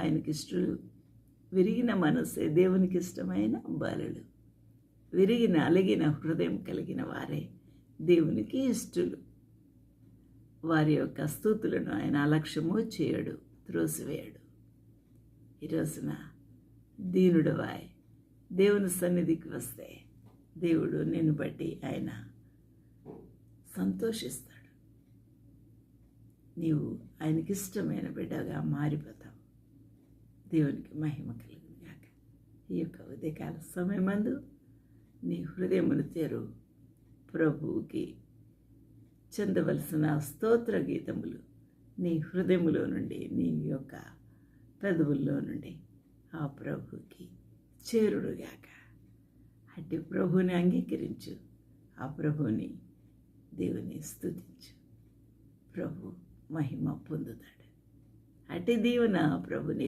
ఆయనకి ఇష్టలు విరిగిన మనసే దేవునికి ఇష్టమైన బలుడు విరిగిన అలిగిన హృదయం కలిగిన వారే దేవునికి ఇష్టలు. వారి యొక్క స్థూతులను ఆయన అలక్ష్యము చేయడు త్రోసివేయడు. ఈరోజున దీనుడు వాయ్ దేవుని సన్నిధికి వస్తే దేవుడు నిన్ను బట్టి ఆయన సంతోషిస్తాడు. నీవు ఆయనకి ఇష్టమైన బిడ్డగా మారిపోతావు. దేవునికి మహిమ కలుగుగాక ఈ యొక్క ఉదయకాల సమయమందు నీ హృదయమును తెరు. ప్రభువుకి చెందవలసిన స్తోత్ర గీతములు నీ హృదయములో నుండి నీ యొక్క పెదవుల్లో నుండి ఆ ప్రభుకి చేరుడుగాక అట్టి ప్రభుని అంగీకరించు. ఆ ప్రభుని దేవుని స్తుతించు. ప్రభు మహిమ పొందుతాడు. అట్టి దీవెన ప్రభుని